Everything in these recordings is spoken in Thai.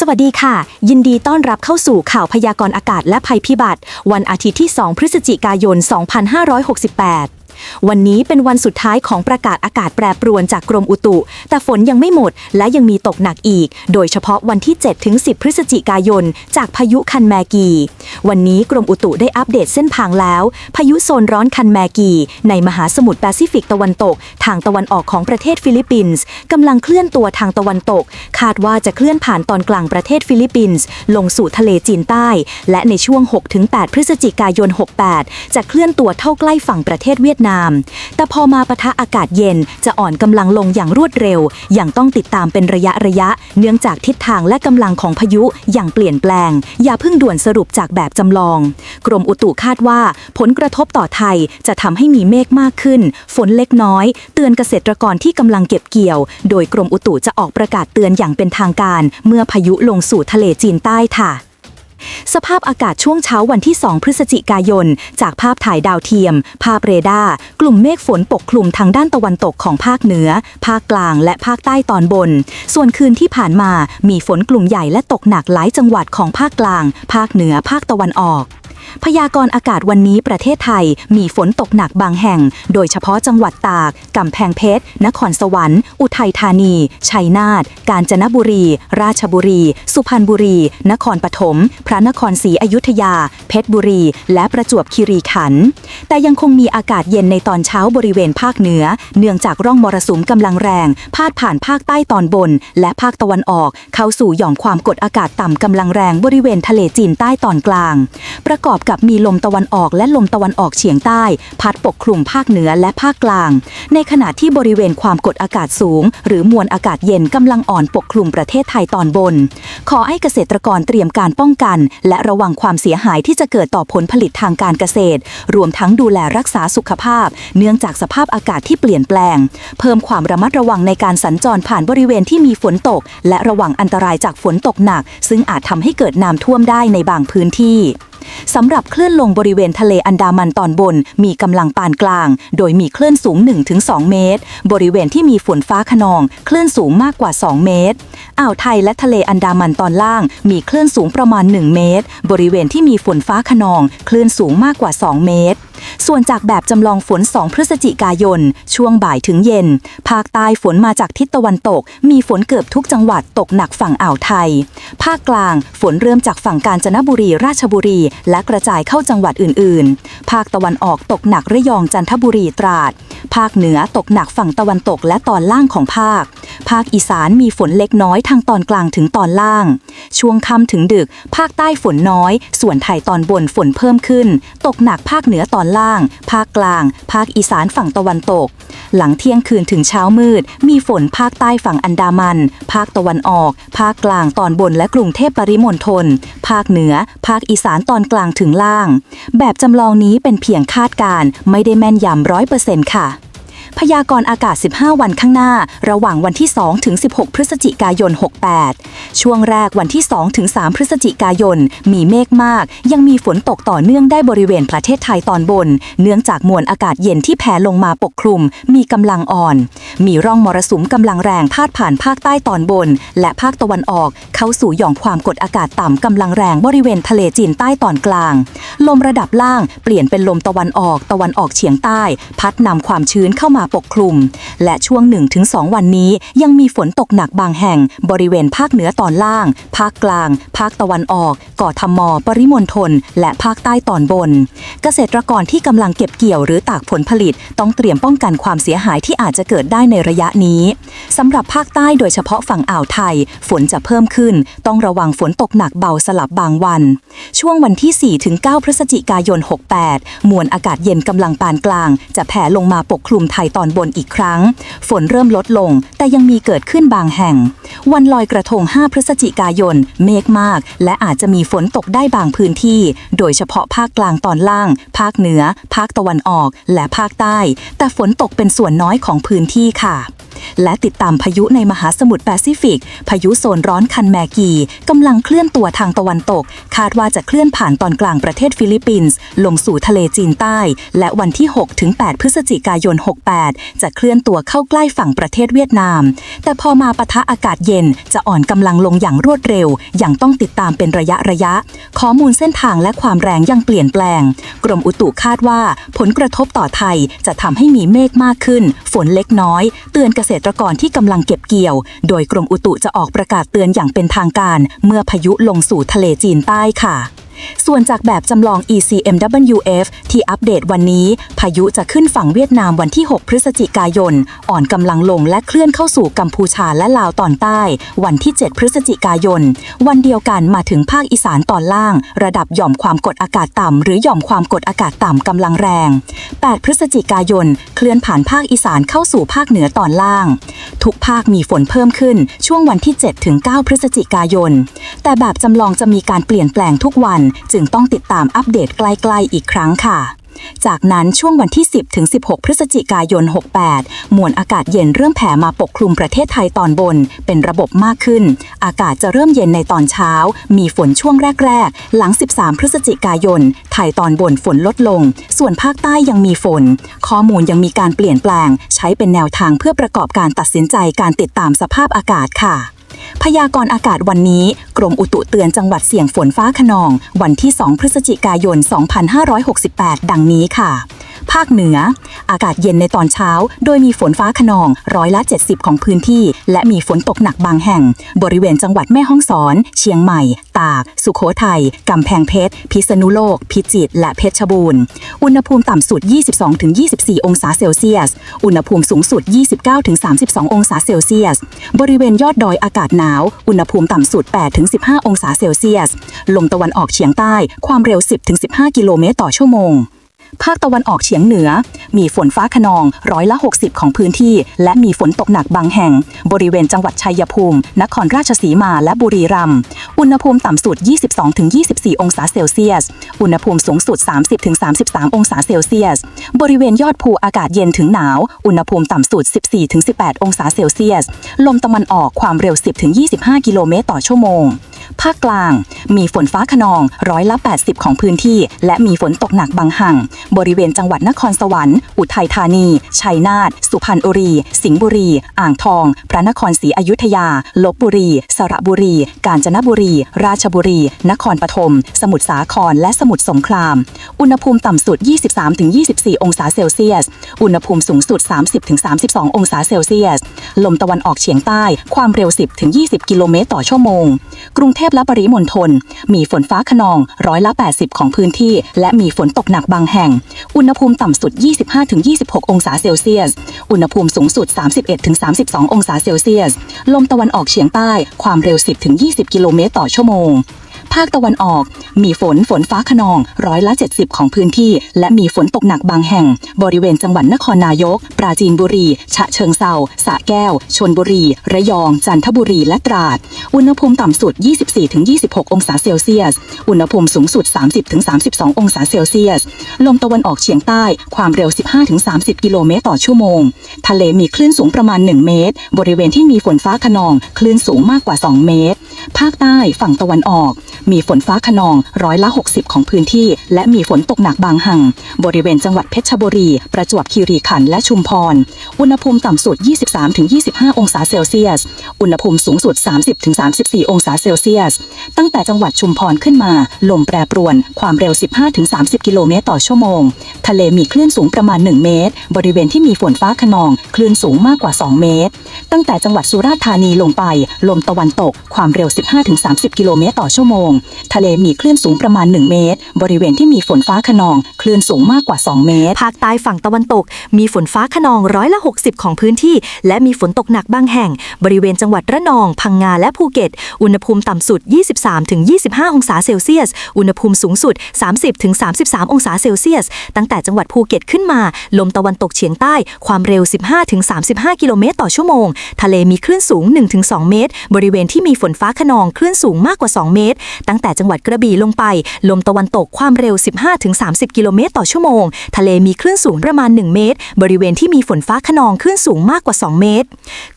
สวัสดีค่ะ ยินดีต้อนรับเข้าสู่ข่าวพยากรณ์อากาศและภัยพิบัติ วันอาทิตย์ที่ 2 พฤศจิกายน 2568 วันนี้เป็นวันสุดท้ายของประกาศอากาศแปรปรวนจากกรมอุตุ แต่ฝนยังไม่หมดและยังมีตกหนักอีก โดยเฉพาะวันที่ 7 ถึง 10 พฤศจิกายน จากพายุคันแมกี วันนี้กรมอุตุได้อัปเดตเส้นทางแล้ว พายุโซนร้อนคันแมกี ในมหาสมุทรแปซิฟิกตะวันตก ทางตะวันออกของประเทศฟิลิปปินส์กำลังเคลื่อนตัวทางตะวันตก คาดว่าจะเคลื่อนผ่านตอนกลางประเทศฟิลิปปินส์ลงสู่ทะเลจีนใต้ และในช่วง 6-8 พฤศจิกายน 68 จะเคลื่อนตัวเท่าใกล้ฝั่งประเทศเวียดนามแต่พอมาปะทะอากาศเย็นจะอ่อนกำลังลงอย่างรวดเร็ว อย่างต้องติดตามเป็นระยะระยะ เนื่องจากทิศทางและกำลังของพายุอย่างเปลี่ยนแปลง อย่าเพิ่งด่วนสรุปจากแบบจำลอง กรมอุตุคาดว่า ผลกระทบต่อไทยจะทำให้มีเมฆมากขึ้น ฝนเล็กน้อย เตือนเกษตรกรที่กำลังเก็บเกี่ยว โดยกรมอุตุจะออกประกาศเตือนอย่างเป็นทางการ เมื่อพายุลงสู่ทะเลจีนใต้ค่ะ สภาพอากาศช่วงเช้าวันที่ 2 พฤศจิกายน จากภาพถ่ายดาวเทียม ภาพเรดาร์ กลุ่มเมฆฝนปกคลุมทางด้านตะวันตกของภาคเหนือ ภาคกลาง และภาคใต้ตอนบน ส่วนคืนที่ผ่านมามีฝนกลุ่มใหญ่และตกหนักหลายจังหวัดของภาคกลาง ภาคเหนือ ภาคตะวันออก พยากรณ์อากาศวันนี้ประเทศไทยมีฝนตกหนักบางแห่ง โดยเฉพาะจังหวัดตาก กำแพงเพชร นครสวรรค์ อุทัยธานี ชัยนาท กาญจนบุรี ราชบุรี สุพรรณบุรี นครปฐม พระนครศรีอยุธยา เพชรบุรี และประจวบคีรีขันธ์ แต่ยังคงมีอากาศเย็นในตอนเช้าบริเวณภาคเหนือ เนื่องจากร่องมรสุมกำลังแรง พาดผ่านภาคใต้ตอนบน และภาคตะวันออก เข้าสู่หย่อมความกดอากาศต่ำกำลังแรงบริเวณทะเลจีนใต้ตอนกลาง ประกอบกับมีลมตะวันออกและลมตะวันออกเฉียงใต้ พัดปกคลุมภาคเหนือและภาคกลาง ในขณะที่บริเวณความกดอากาศสูง หรือมวลอากาศเย็นกำลังอ่อนปกคลุมประเทศไทยตอนบน ขอให้เกษตรกรเตรียมการป้องกัน และระวังความเสียหายที่จะเกิดต่อผลผลิตทางการเกษตร รวมทั้งดูแลรักษาสุขภาพ เนื่องจากสภาพอากาศที่เปลี่ยนแปลง เพิ่มความระมัดระวังในการสัญจรผ่านบริเวณที่มีฝนตก และระวังอันตรายจากฝนตกหนัก ซึ่งอาจทำให้เกิดน้ำท่วมได้ในบางพื้นที่สำหรับคลื่นลมบริเวณทะเลอันดามันตอนบน มีกำลังปานกลาง โดยมีคลื่นสูง 1-2 เมตร บริเวณที่มีฝนฟ้าขนอง คลื่นสูงมากกว่า 2 เมตร อ่าวไทยและทะเลอันดามันตอนล่าง มีคลื่นสูงประมาณ 1 เมตร บริเวณที่มีฝนฟ้าขนอง คลื่นสูงมากกว่า 2 เมตร ส่วนจากแบบจำลองฝน 2 พฤศจิกายน ช่วงบ่ายถึงเย็น ภาคใต้ฝนมาจากทิศตะวันตก มีฝนเกือบทุกจังหวัดตกหนักฝั่งอ่าวไทย ภาคกลางฝนเริ่มจากฝั่งกาญจนบุรีราชบุรี และกระจายเข้าจังหวัดอื่น ๆ ภาคตะวันออกตกหนักระยองจันทบุรีตราด ภาคเหนือตกหนักฝั่งตะวันตกและตอนล่างของภาค ภาคอีสานมีฝนเล็กน้อยทางตอนกลางถึงตอนล่าง ช่วงค่ำถึงดึก ภาคใต้ฝนน้อย ส่วนไทยตอนบนฝนเพิ่มขึ้น ตกหนักภาคเหนือตอนล่าง ภาคกลาง ภาคอีสานฝั่งตะวันตก หลังเที่ยงคืนถึงเช้ามืด มีฝนภาคใต้ฝั่งอันดามัน ภาคตะวันออก ภาคกลางตอนบนและกรุงเทพปริมณฑลภาคเหนือ ภาคอีสานตอนกลางถึงล่าง แบบจำลองนี้เป็นเพียงคาดการณ์ไม่ได้แม่นยำร้อยเปอร์เซ็นต์ค่ะ พยากรณ์อากาศ 15 วันข้างหน้า ระหว่างวันที่ 2 ถึง 16 พฤศจิกายน 68 ช่วงแรกวันที่ 2 ถึง 3 พฤศจิกายน มีเมฆมาก ยังมีฝนตกต่อเนื่องได้บริเวณประเทศไทยตอนบน เนื่องจากมวลอากาศเย็นที่แผ่ลงมาปกคลุม มีกำลังอ่อน มีร่องมรสุมกำลังแรงพาดผ่านภาคใต้ตอนบน และภาคตะวันออก เข้าสู่หย่อมความกดอากาศต่ำกำลังแรงบริเวณทะเลจีนใต้ตอนกลาง ลมระดับล่างเปลี่ยนเป็นลมตะวันออก ตะวันออกเฉียงใต้ พัดนำความชื้นเข้ามาปกคลุม และช่วง 1-2 วันนี้ยังมีฝนตกหนักบางแห่ง บริเวณภาคเหนือตอนล่าง ภาคกลาง ภาคตะวันออกกอทม ปริมณฑลและภาคใต้ตอนบน เกษตรกรที่กำลังเก็บเกี่ยวหรือตากผลผลิต ต้องเตรียมป้องกันความเสียหายที่อาจจะเกิดได้ในระยะนี้สำหรับภาคใต้โดยเฉพาะฝั่งอ่าวไทย ฝนจะเพิ่มขึ้น ต้องระวังฝนตกหนักเบาสลับบางวัน ช่วงวันที่ 4-9 พฤศจิกายน 68 มวลอากาศเย็นกำลังปานกลาง จะแผ่ลงมาปกคลุมไทยตอนบนอีกครั้ง ฝนเริ่มลดลง แต่ยังมีเกิดขึ้นบางแห่ง วันลอยกระทง 5 พฤศจิกายน เมฆมาก และอาจจะมีฝนตกได้บางพื้นที่ โดยเฉพาะภาคกลางตอนล่าง ภาคเหนือ ภาคตะวันออก และภาคใต้ แต่ฝนตกเป็นส่วนน้อยของพื้นที่ค่ะ และติดตามพายุในมหาสมุทรแปซิฟิก พายุโซนร้อนคันแมกีกำลังเคลื่อนตัวทางตะวันตก คาดว่าจะเคลื่อนผ่านตอนกลางประเทศฟิลิปปินส์ ลงสู่ทะเลจีนใต้ และวันที่ 6-8 พฤศจิกายน 68 จะเคลื่อนตัวเข้าใกล้ฝั่งประเทศเวียดนาม แต่พอมาปะทะอากาศเย็นจะอ่อนกำลังลงอย่างรวดเร็วยังต้องติดตามเป็นระยะระยะ ข้อมูลเส้นทางและความแรงยังเปลี่ยนแปลง กรมอุตุคาดว่าผลกระทบต่อไทยจะทำให้มีเมฆมากขึ้น ฝนเล็กน้อย เตือนเกษตรตรกรที่กำลังเก็บเกี่ยว โดยกรมอุตุจะออกประกาศเตือนอย่างเป็นทางการ เมื่อพายุลงสู่ทะเลจีนใต้ค่ะ ส่วนจากแบบจำลอง ECMWF ที่อัปเดตวันนี้ พายุจะขึ้นฝั่งเวียดนามวันที่ 6 พฤศจิกายน อ่อนกำลังลงและเคลื่อนเข้าสู่กัมพูชาและลาวตอนใต้ วันที่ 7 พฤศจิกายน วันเดียวกันมาถึงภาคอีสานตอนล่าง ระดับหย่อมความกดอากาศต่ำหรือหย่อมความกดอากาศต่ำกำลังแรง 8 พฤศจิกายน เคลื่อนผ่านภาคอีสานเข้าสู่ภาคเหนือตอนล่าง ทุกภาคมีฝนเพิ่มขึ้นช่วงวันที่7ถึง9พฤศจิกายน แต่แบบจำลองจะมีการเปลี่ยนแปลงทุกวันจึงต้องติดตามอัปเดตใกล้ๆอีกครั้งค่ะจากนั้นช่วงวันที่ 10 ถึง 16 พฤศจิกายน 68 มวลอากาศเย็นเริ่มแผ่มาปกคลุมประเทศไทยตอนบน เป็นระบบมากขึ้น อากาศจะเริ่มเย็นในตอนเช้า มีฝนช่วงแรก ๆ หลัง 13 พฤศจิกายน ไทยตอนบนฝนลดลง ส่วนภาคใต้ยังมีฝน ข้อมูลยังมีการเปลี่ยนแปลง ใช้เป็นแนวทางเพื่อประกอบการตัดสินใจการติดตามสภาพอากาศค่ะ พยากรณ์อากาศวันนี้ กรมอุตุเตือนจังหวัดเสี่ยงฝนฟ้าขนอง วันที่ 2 พฤศจิกายน 2568 ดังนี้ค่ะ ภาคเหนือ อากาศเย็นในตอนเช้า โดยมีฝนฟ้าขนองร้อยละ 70 ของพื้นที่ และมีฝนตกหนักบางแห่ง บริเวณจังหวัดแม่ฮ่องสอน เชียงใหม่ ตาก สุโขทัยกำแพงเพชร พิษณุโลก พิจิตรและเพชรบูรณ์ อุณหภูมิต่ำสุด 22-24 องศาเซลเซียส อุณหภูมิสูงสุด 29-32 องศาเซลเซียส บริเวณยอดดอยอากาศหนาว อุณหภูมิต่ำสุด 8-15 องศาเซลเซียส ลมตะวันออกเฉียงใต้ ความเร็ว 10-15 กิโลเมตรต่อชั่วโมง ภาคตะวันออกเฉียงเหนือ มีฝนฟ้าขนองร้อยละ 60 ของพื้นที่ และมีฝนตกหนักบางแห่ง บริเวณจังหวัดชัยภูมิ นครราชสีมาและบุรีรัมย์อุณหภูมิต่ำสุด 22-24 องศาเซลเซียส อุณหภูมิสูงสุด 30-33 องศาเซลเซียส บริเวณยอดภูอากาศเย็นถึงหนาว อุณหภูมิต่ำสุด 14-18 องศาเซลเซียส ลมตะวันออกความเร็ว 10-25 กิโลเมตรต่อชั่วโมงภาคกลาง มีฝนฟ้าขนองร้อยละ 80 ของพื้นที่ และมีฝนตกหนักบางแห่ง บริเวณจังหวัดนครสวรรค์ อุทัยธานี ชัยนาท สุพรรณบุรี สิงห์บุรี อ่างทอง พระนครศรีอยุธยา ลบบุรี สระบุรี กาญจนบุรี ราชบุรี นครปฐม สมุทรสาคร และสมุทรสงคราม อุณหภูมิต่ำสุด 23-24 องศาเซลเซียส อุณหภูมิสูงสุด 30-32 องศาเซลเซียส ลมตะวันออกเฉียงใต้ ความเร็ว 10-20 กิโลเมตรต่อชั่วโมง กรุงเทพและปริมณฑลมีฝนฟ้าขนองร้อยละ 80 ของพื้นที่ และมีฝนตกหนักบางแห่ง อุณหภูมิต่ำสุด 25-26 องศาเซลเซียส อุณหภูมิสูงสุด 31-32 องศาเซลเซียส ลมตะวันออกเฉียงใต้ ความเร็ว 10-20 กิโลเมตรต่อชั่วโมง ภาคตะวันออก มีฝนฝนฟ้าขนองร้อยละ 70 ของพื้นที่ และมีฝนตกหนักบางแห่ง บริเวณจังหวัดนครนายก ปราจีนบุรี ฉะเชิงเซาสระแก้ว ชนบุรี ระยอง จันทบุรี และตราด อุณหภูมิต่ำสุด 24-26 องศาเซลเซียส อุณหภูมิสูงสุด 30-32 องศาเซลเซียส ลมตะวันออกเฉียงใต้ ความเร็ว 15-30 กิโลเมตรต่อชั่วโมง ทะเลมีคลื่นสูงประมาณ 1 เมตร บริเวณที่มีฝนฟ้าขนอง คลื่นสูงมากกว่า 2 เมตร ภาคใต้ฝั่งตะวันออก มีฝนฟ้าขนองร้อยละ 60 ของพื้นที่ และมีฝนตกหนักบางแห่งบริเวณจังหวัดเพชรบุรี ประจวบคีรีขันธ์และชุมพร อุณหภูมิต่ำสุด 23-25 องศาเซลเซียส อุณหภูมิสูงสุด 30-34 องศาเซลเซียส ตั้งแต่จังหวัดชุมพรขึ้นมา ลมแปรปรวนความเร็ว 15-30 กิโลเมตรต่อชั่วโมง ทะเลมีคลื่นสูงประมาณ 1 เมตร บริเวณที่มีฝนฟ้าขนอง คลื่นสูงมากกว่า 2 เมตร ตั้งแต่จังหวัดสุราษฎร์ธานีลงไป ลมตะวันตก ความเร็ว 15-30 กิโลเมตรต่อชั่วโมง ทะเลมีคลื่นสูงประมาณ 1 เมตร บริเวณที่มีฝนฟ้าขนอง คลื่นสูงมากกว่า 2 เมตร ภาคใต้ฝั่งตะวันตก มีฝนฟ้าขนองร้อยละ 60 ของพื้นที่ และมีฝนตกหนักบางแห่ง บริเวณจังหวัดระนอง พังงา และภูเก็ต อุณหภูมิต่ำสุด 23-25 องศาเซลเซียส อุณหภูมิสูงสุด 30-33 องศาเซลเซียส ตั้งแต่จังหวัดภูเก็ตขึ้นมา ลมตะวันตกเฉียงใต้ ความเร็ว 15-35 กิโลเมตรต่อชั่วโมงทะเลมีคลื่นสูง 1-2 เมตร บริเวณที่มีฝนฟ้าขนองคลื่นสูงมากกว่า 2 เมตร ตั้งแต่จังหวัดกระบี่ลงไป ลมตะวันตกความเร็ว 15-30 กิโลเมตรต่อชั่วโมง ทะเลมีคลื่นสูงประมาณ 1 เมตร บริเวณที่มีฝนฟ้าขนองคลื่นสูงมากกว่า 2 เมตร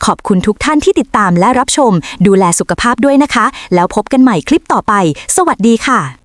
ขอบคุณทุกท่านที่ติดตามและรับชม ดูแลสุขภาพด้วยนะคะ แล้วพบกันใหม่คลิปต่อไป สวัสดีค่ะ